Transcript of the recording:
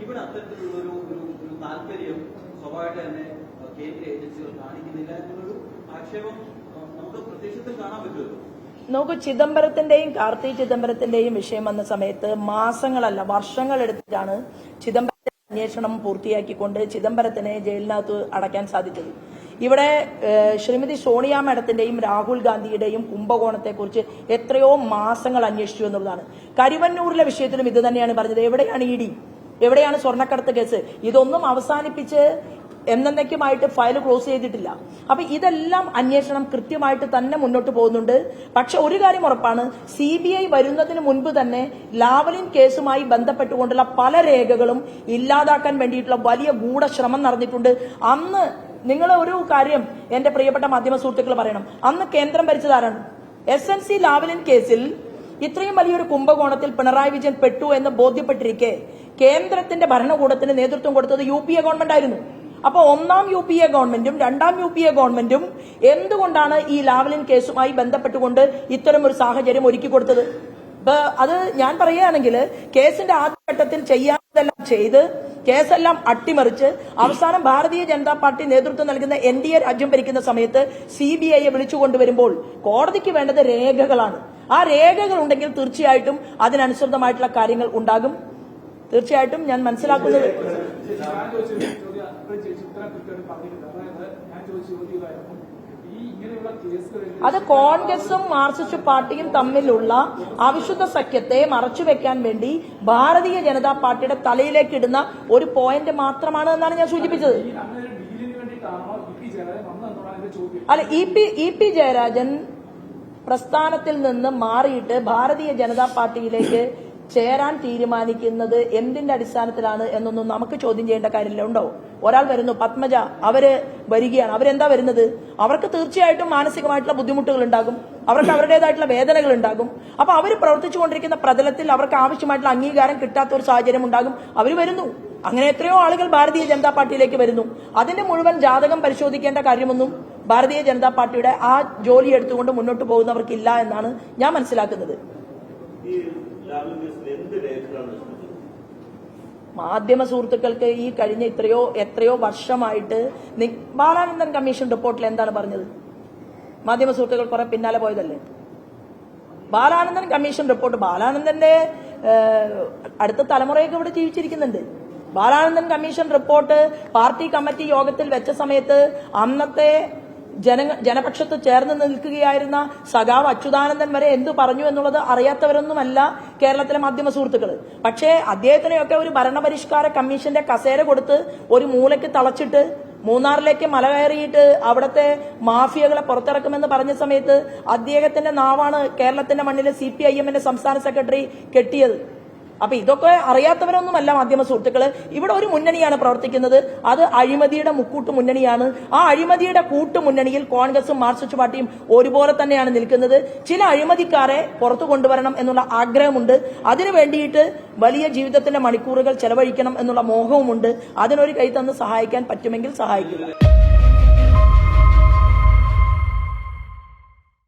ഇവിടെ അത്തരത്തിലുള്ള ഒരു ഒരു താല്പര്യം സ്വാഭാവികമായിട്ട് തന്നെ കേന്ദ്ര ഏജൻസികൾ കാണിക്കുന്നില്ല എന്നുള്ളൊരു ആക്ഷേപം നമുക്ക് പ്രത്യക്ഷത്തിൽ കാണാൻ പറ്റുമല്ലോ. നോക്കൂ ചിദംബരത്തിന്റെയും കാർത്തി ചിദംബരത്തിന്റെയും വിഷയം വന്ന സമയത്ത് മാസങ്ങളല്ല വർഷങ്ങൾ എടുത്തിട്ടാണ് ചിദംബരത്തിന്റെ അന്വേഷണം പൂർത്തിയാക്കിക്കൊണ്ട് ചിദംബരത്തിനെ ജയിലിനകത്ത് അടയ്ക്കാൻ സാധിച്ചത്. ഇവിടെ ശ്രീമതി സോണിയ മാഡത്തിന്റെയും രാഹുൽ ഗാന്ധിയുടെയും കുംഭകോണത്തെക്കുറിച്ച് എത്രയോ മാസങ്ങൾ അന്വേഷിച്ചു എന്നുള്ളതാണ്. കരിവന്നൂരിലെ വിഷയത്തിലും ഇത് തന്നെയാണ് പറഞ്ഞത്. എവിടെയാണ് ഇ എവിടെയാണ് സ്വർണക്കടത്ത് കേസ്? ഇതൊന്നും അവസാനിപ്പിച്ച് എന്നേക്കുമായിട്ട് ഫയൽ ക്ലോസ് ചെയ്തിട്ടില്ല. അപ്പൊ ഇതെല്ലാം അന്വേഷണം കൃത്യമായിട്ട് തന്നെ മുന്നോട്ട് പോകുന്നുണ്ട്. പക്ഷെ ഒരു കാര്യം ഉറപ്പാണ് സി ബി ഐ വരുന്നതിന് മുൻപ് തന്നെ ലാവലിൻ കേസുമായി ബന്ധപ്പെട്ടുകൊണ്ടുള്ള പല രേഖകളും ഇല്ലാതാക്കാൻ വേണ്ടിയിട്ടുള്ള വലിയ ഗൂഢശ്രമം നടന്നിട്ടുണ്ട്. അന്ന് നിങ്ങൾ ഒരു കാര്യം എന്റെ പ്രിയപ്പെട്ട മാധ്യമ സുഹൃത്തുക്കൾ പറയണം. അന്ന് കേന്ദ്രം ഭരിച്ചതാരാണ് എസ് എൻ സി ലാവലിൻ കേസിൽ ഇത്രയും വലിയൊരു കുംഭകോണത്തിൽ പിണറായി വിജയൻ പെട്ടു എന്ന് ബോധ്യപ്പെട്ടിരിക്കെ കേന്ദ്രത്തിന്റെ ഭരണകൂടത്തിന് നേതൃത്വം കൊടുത്തത് യു പി എ ഗവൺമെന്റ് ആയിരുന്നു. അപ്പൊ ഒന്നാം യു പി എ ഗവൺമെന്റും രണ്ടാം യു പി എ ഗവൺമെന്റും എന്തുകൊണ്ടാണ് ഈ ലാവലിൻ കേസുമായി ബന്ധപ്പെട്ടുകൊണ്ട് ഇത്തരം ഒരു സാഹചര്യം ഒരുക്കി കൊടുത്തത്? അത് ഞാൻ പറയുകയാണെങ്കിൽ കേസിന്റെ ആദ്യഘട്ടത്തിൽ ചെയ്യാത്തതെല്ലാം ചെയ്ത് കേസെല്ലാം അട്ടിമറിച്ച് അവസാനം ഭാരതീയ ജനതാ പാർട്ടി നേതൃത്വം നൽകുന്ന എൻ ഡി എ രാജ്യം ഭരിക്കുന്ന സമയത്ത് സി ബി ഐയെ വിളിച്ചുകൊണ്ടുവരുമ്പോൾ കോടതിക്ക് വേണ്ടത് രേഖകളാണ്. ആ രേഖകൾ ഉണ്ടെങ്കിൽ തീർച്ചയായിട്ടും അതിനനുസൃതമായിട്ടുള്ള കാര്യങ്ങൾ ഉണ്ടാകും. തീർച്ചയായിട്ടും ഞാൻ മനസ്സിലാക്കുന്നത്. അത് കോൺഗ്രസും മാർക്സിസ്റ്റ് പാർട്ടിയും തമ്മിലുള്ള അവിശുദ്ധ സഖ്യത്തെ മറച്ചുവെക്കാൻ വേണ്ടി ഭാരതീയ ജനതാ പാർട്ടിയുടെ തലയിലേക്ക് ഇടുന്ന ഒരു പോയിന്റ് മാത്രമാണ് എന്നാണ് ഞാൻ സൂചിപ്പിച്ചത്. അല്ല E P E P Jayarajan പ്രസ്ഥാനത്തിൽ നിന്ന് മാറിയിട്ട് ഭാരതീയ ജനതാ പാർട്ടിയിലേക്ക് ചേരാൻ തീരുമാനിക്കുന്നത് എന്തിന്റെ അടിസ്ഥാനത്തിലാണ് എന്നൊന്നും നമുക്ക് ചോദ്യം ചെയ്യേണ്ട കാര്യമില്ല. ഉണ്ടോ? ഒരാൾ വരുന്നു പത്മജ അവർ വരികയാണ്. അവരെന്താ വരുന്നത്? അവർക്ക് തീർച്ചയായിട്ടും മാനസികമായിട്ടുള്ള ബുദ്ധിമുട്ടുകൾ ഉണ്ടാകും അവർക്ക് അവരുടേതായിട്ടുള്ള വേദനകൾ ഉണ്ടാകും അപ്പൊ അവർ പ്രവർത്തിച്ചുകൊണ്ടിരിക്കുന്ന പ്രതലത്തിൽ അവർക്ക് ആവശ്യമായിട്ടുള്ള അംഗീകാരം കിട്ടാത്ത ഒരു സാഹചര്യം ഉണ്ടാകും. അവർ വരുന്നു. അങ്ങനെ എത്രയോ ആളുകൾ ഭാരതീയ ജനതാ പാർട്ടിയിലേക്ക് വരുന്നു. അതിന്റെ മുഴുവൻ ജാതകം പരിശോധിക്കേണ്ട കാര്യമൊന്നും ഭാരതീയ ജനതാ പാർട്ടിയുടെ ആ ജോലി എടുത്തുകൊണ്ട് മുന്നോട്ട് പോകുന്നവർക്കില്ല എന്നാണ് ഞാൻ മനസ്സിലാക്കുന്നത്. മാധ്യമ സുഹൃത്തുക്കൾക്ക് ഈ കഴിഞ്ഞ ഇത്രയോ എത്രയോ വർഷമായിട്ട് ബാലാനന്ദൻ കമ്മീഷൻ റിപ്പോർട്ടിൽ എന്താണ് പറഞ്ഞത്? മാധ്യമ സുഹൃത്തുക്കൾ കുറെ പിന്നാലെ പോയതല്ലേ? ബാലാനന്ദൻ കമ്മീഷൻ റിപ്പോർട്ട് ബാലാനന്ദന്റെ അടുത്ത തലമുറയൊക്കെ ഇവിടെ ജീവിച്ചിരിക്കുന്നുണ്ട്. Balanandan commission report party committee യോഗത്തിൽ വെച്ച സമയത്ത് അന്നത്തെ ജന ജനപക്ഷത്ത് ചേർന്ന് നിൽക്കുകയായിരുന്ന സഖാവ് അച്യുതാനന്ദൻ വരെ എന്തു പറഞ്ഞു എന്നുള്ളത് അറിയാത്തവരൊന്നുമല്ല കേരളത്തിലെ മാധ്യമ സുഹൃത്തുക്കൾ പക്ഷേ അദ്ദേഹത്തിനെയൊക്കെ ഒരു ഭരണപരിഷ്കാര കമ്മീഷന്റെ കസേര കൊടുത്ത് ഒരു മൂലയ്ക്ക് തളച്ചിട്ട് മൂന്നാറിലേക്ക് മല കയറിയിട്ട് അവിടുത്തെ മാഫിയകളെ പുറത്തിറക്കുമെന്ന് പറഞ്ഞ സമയത്ത് അദ്ദേഹത്തിന്റെ നാവാണ് കേരളത്തിന്റെ മണ്ണിലെ സി പി ഐ എമ്മിന്റെ സംസ്ഥാന സെക്രട്ടറി കെട്ടിയത്. അപ്പൊ ഇതൊക്കെ അറിയാത്തവരൊന്നുമല്ല മാധ്യമ സുഹൃത്തുക്കൾ. ഇവിടെ ഒരു മുന്നണിയാണ് പ്രവർത്തിക്കുന്നത്. അത് അഴിമതിയുടെ മുക്കൂട്ട് മുന്നണിയാണ്. ആ അഴിമതിയുടെ കൂട്ടു മുന്നണിയിൽ കോൺഗ്രസും മാർക്സിസ്റ്റ് പാർട്ടിയും ഒരുപോലെ തന്നെയാണ് നിൽക്കുന്നത്. ചില അഴിമതിക്കാരെ പുറത്തു കൊണ്ടുവരണം എന്നുള്ള ആഗ്രഹമുണ്ട്. അതിനു വേണ്ടിയിട്ട് വലിയ ജീവിതത്തിന്റെ മണിക്കൂറുകൾ ചെലവഴിക്കണം എന്നുള്ള മോഹവുമുണ്ട്. അതിനൊരു കൈ തന്ന് സഹായിക്കാൻ പറ്റുമെങ്കിൽ സഹായിക്കുക